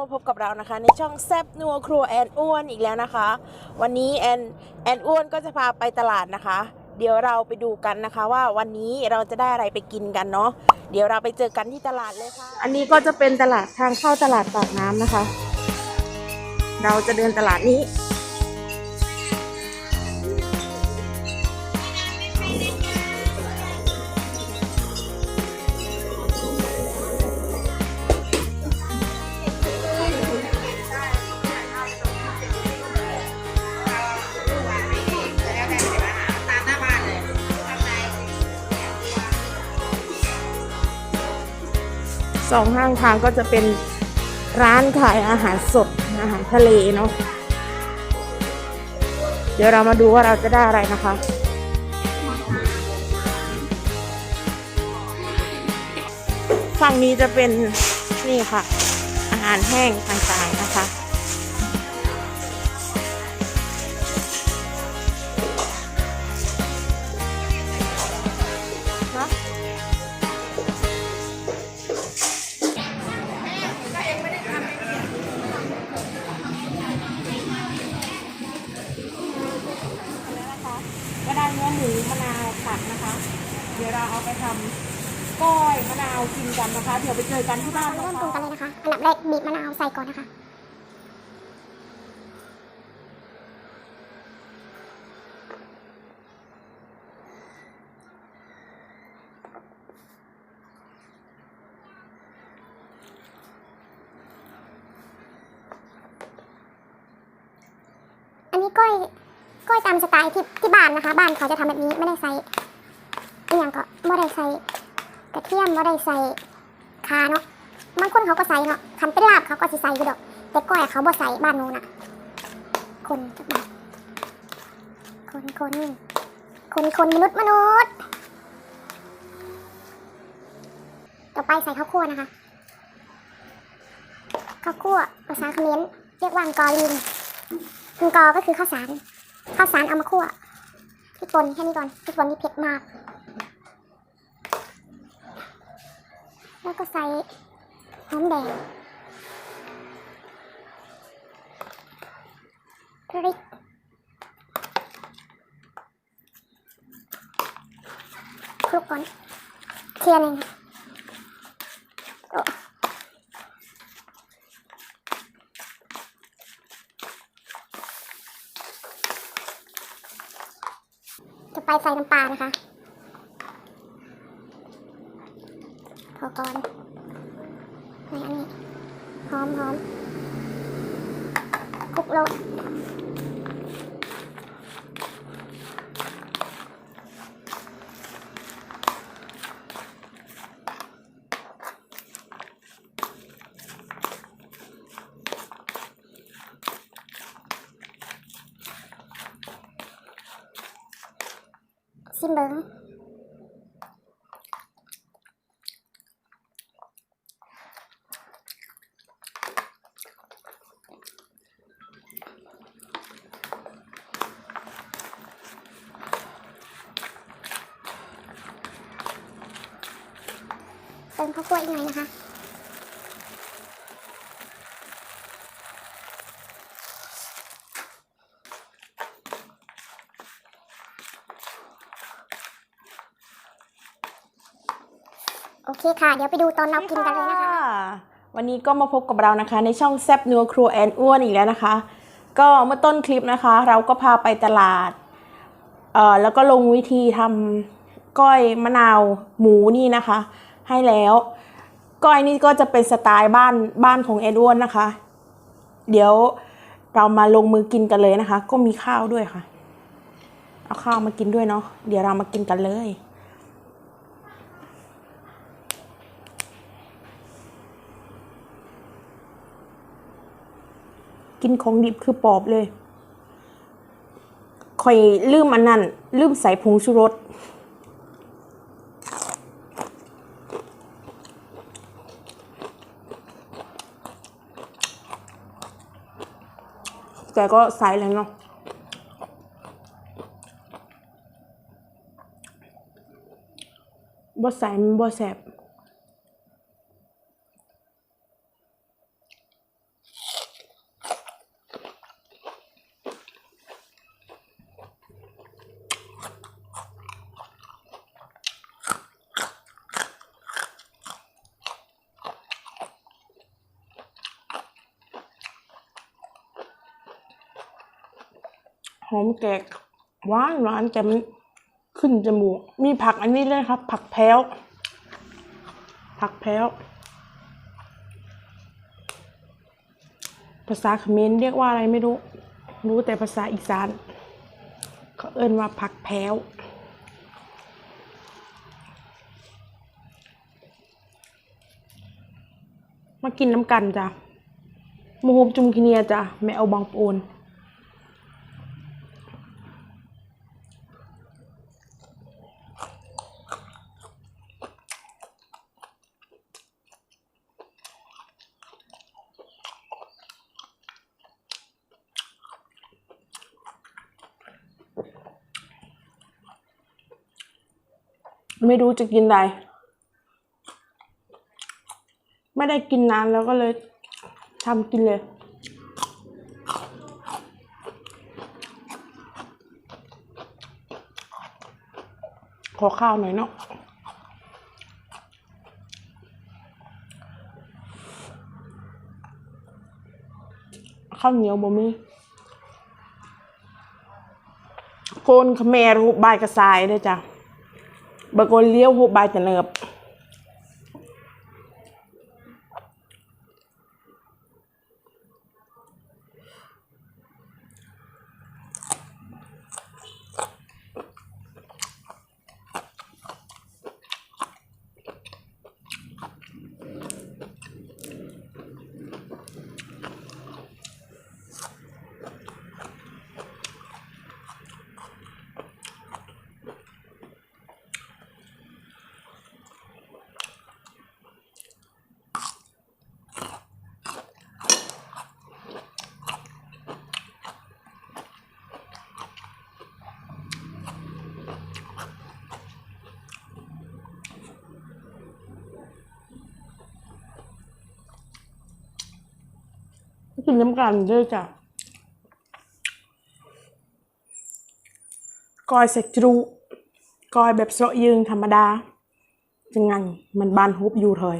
มาพบกับเรานะคะ ในช่องแซบนัวครัวแอนอ้วนอีกแล้วนะคะ วันนี้แอนแอนอ้วนก็จะพาไปตลาดนะคะ เดี๋ยวเราไปดูกันนะคะ ว่าวันนี้เราจะได้อะไรไปกินกันเนาะเดี๋ยวเราไปเจอกันที่ตลาดเลยค่ะ อันนี้ก็จะเป็นตลาดทางเข้าตลาดปากน้ำนะคะ เราจะเดินตลาดนี้ องข้างทางก็จะเป็นร้านขายอาหารสดอาหารทะเลเนาะเดี๋ยวเรามาดูว่าเราจะได้อะไรนะคะ ฝั่งนี้จะเป็นนี่ค่ะ อาหารแห้งต่างๆนะคะ ได้เนื้อหมูมะนาวผักนะคะ เดี๋ยวเราเอาไปทำก้อยมะนาวกินกันนะคะ เดี๋ยวไปเจอกันที่บ้านเริ่มปรุงกันเลยนะคะ อันดับแรกบีบมะนาวใส่ก่อนนะคะ อันนี้ก้อยก้อย ตามสไตล์ที่ที่บ้านนะคะ บ้านเขาจะทำแบบนี้ไม่ได้ใส่อหย่างก็ไม่ได้ใส่กระเทียมไม่ได้ใส่คาเนาะบางคนเขาก็ใส่เนาะทำเป็นลาบเขาก็สิใส่อยู่ดอก แต่ก้อยเขาบ่ใส่บ้านหนูน่ะคนจักบาทคนคนคนคนมนุษย์มนุษย์ ต่อไปใส่ข้าวคั่วนะคะข้าวคั่วภาษาเขมรเรียกว่างกอลินอังกอก็คือข้าวสาร ข้าวสารเอามาคั่วพริกป่นแค่นี้ก่อนพริกป่นนี่เผ็ดมาก แล้วก็ใส่หอมแดงพริกคลุกก่อนเทียนหนึ่ง จะไปใส่น้ำปลานะคะ พอก่อนในอันนี้หอมหอมคลุกโล ดซิมเบิง เติมข้าวคั่วอีกหน่อยนะคะ โอเคค่ะ เดี๋ยวไปดูตอนเรากินกันเลยนะคะ วันนี้ก็มาพบกับเรานะคะ ในช่องแซบนัวครัวแอนอ้วนอีกแล้วนะคะ ก็เมื่อต้นคลิปนะคะ เราก็พาไปตลาดเอ่อแล้วก็ลงวิธีทำก้อยมะนาวหมูนี่นะคะ ให้แล้วก้อยนี่ก็จะเป็นสไตล์บ้านบ้านของแอนอ้วนนะคะ เดี๋ยวเรามาลงมือกินกันเลยนะคะ ก็มีข้าวด้วยค่ะ เอาข้าวมากินด้วยเนาะเดี๋ยวเรามากินกันเลย กินของดิบคือปอบเลยคอยลืมอันนั้น ลืมใส่ผงชูรสแต่ก็ใส่แล้วเนาะบ่ใส่มันบ่แสบ หอมแกกหวานหวานแต่มันขึ้นจมูก มีผักอันนี้ด้วยครับ ผักแพ้ว ผักแพ้ว ภาษาเขมรเรียกว่าอะไรไม่รู้ รู้แต่ภาษาอีสานเขาเอิ้นว่าผักแพ้วมากินน้ำกันจ้ะโมโฮมจุมคิเนียจ้ะไม่เอาบางปูน ไม่รู้จะกินอะไรไม่ได้กินนานแล้วก็เลยทำกินเลยขอข้าวหน่อยเนาะข้าวเหนียวบ่มีโกนขแมรูบายกระสายได้จ้ะ បើកូនលាវហូបបាយតើនើប กินน้ำกันด้วยจ้ะกอยเสกจรูกอยแบบเสาะยืงธรรมดา จังงันมันบานฮุบอยู่เถย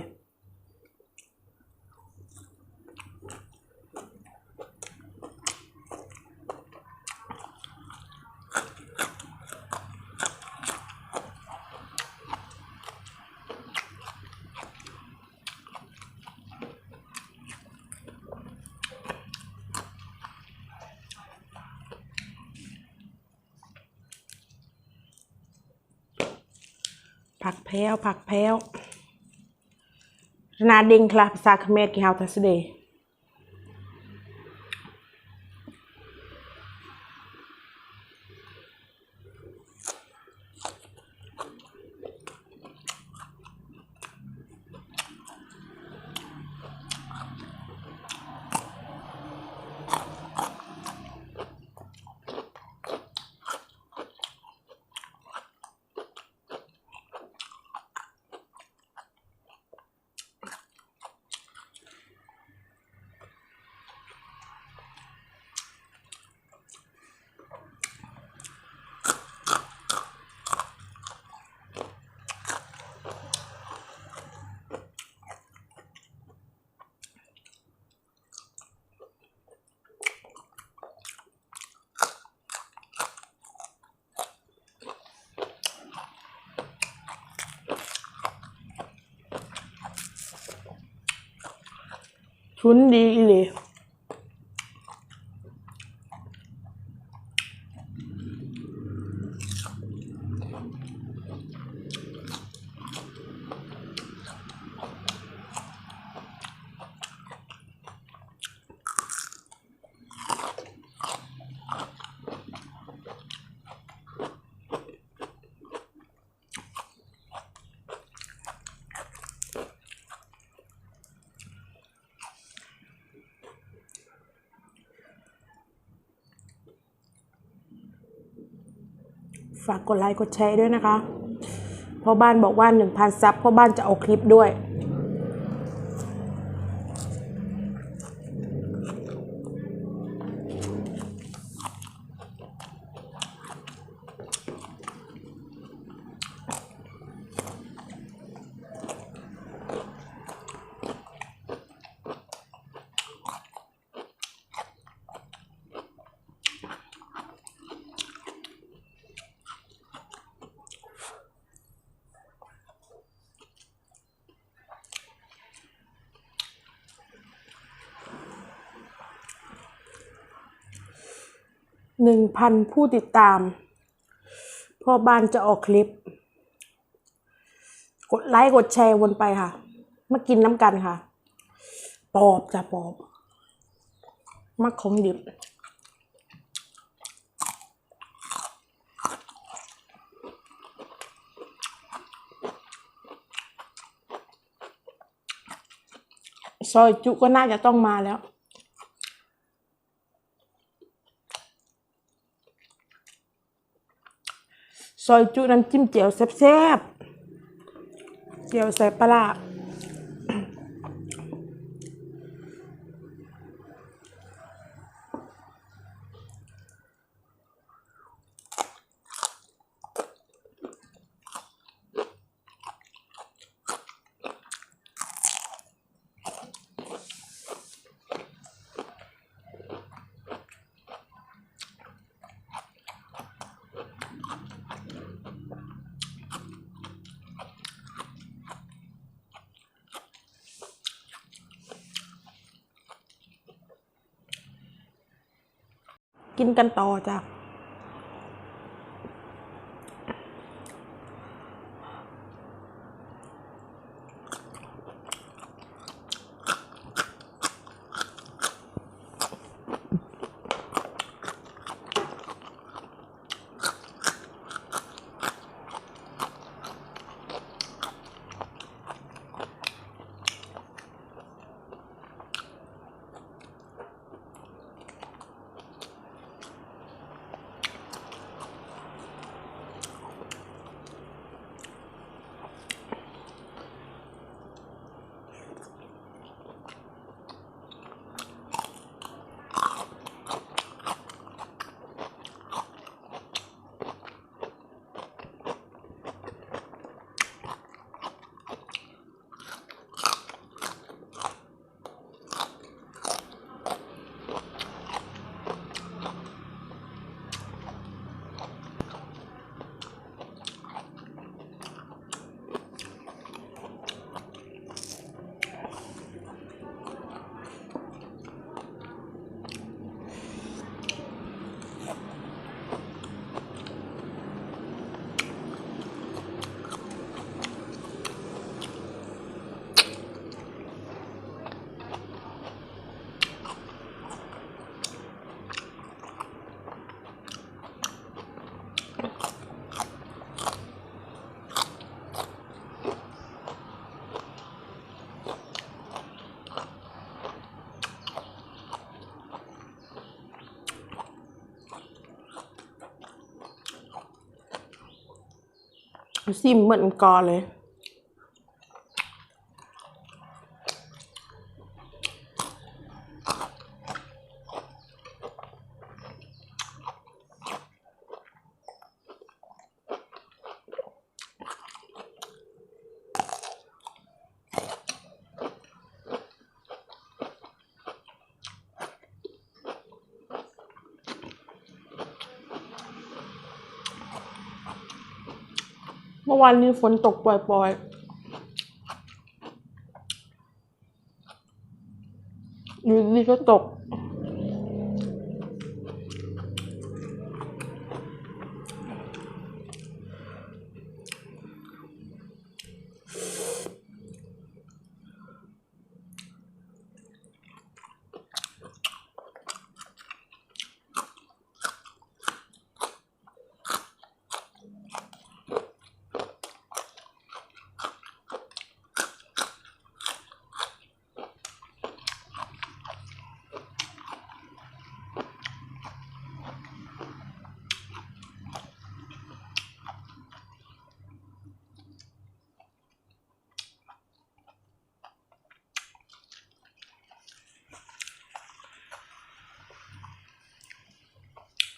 พ้วผักแพ้วนาดิงคลาภาษาเขมรกี่ฮาวทัสเดย์ ชุนดีอีหลี ฝากกดไลค์กดแชร์ด้วยนะคะพ่อบ้านบอกว่าหนึ่งพันซับพ่อบ้านจะเอาคลิปด้วย อ หนึ่งพันผู้ติดตาม พอบ้านจะออกคลิป กดไลค์กดแชร์วนไปค่ะ มากินน้ำกันค่ะ ปอบจ้ะปอบมักของดิบซอยจุก็น่าจะต้องมาแล้ว ซอยจุน้ำจิ้มเจียวแซ่บๆเจียวใส่ปลาร้า กินกันต่อจ้ะ ซิมเหมือนกอเลย เมื่อวานนี้ฝนตกปล่อยๆอยู่ดีก็ตก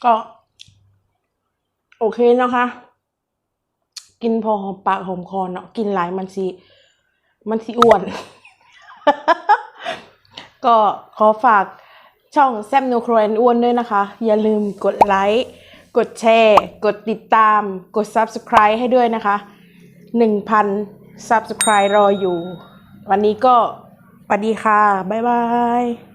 ก็ โอเคนะคะ กินพอหอมปากหอมคอเนาะกินหลายมันสิมันสิอ้วน ก็ขอฝากช่องแซมโนโครนอ้วนด้วยนะคะ อย่าลืมกดไลค์กดแชร์ กดติดตาม กด Subscribe ให้ด้วยนะคะ 1,000 Subscribe รออยู่ วันนี้ก็สวัสดีค่ะ บ๊ายบาย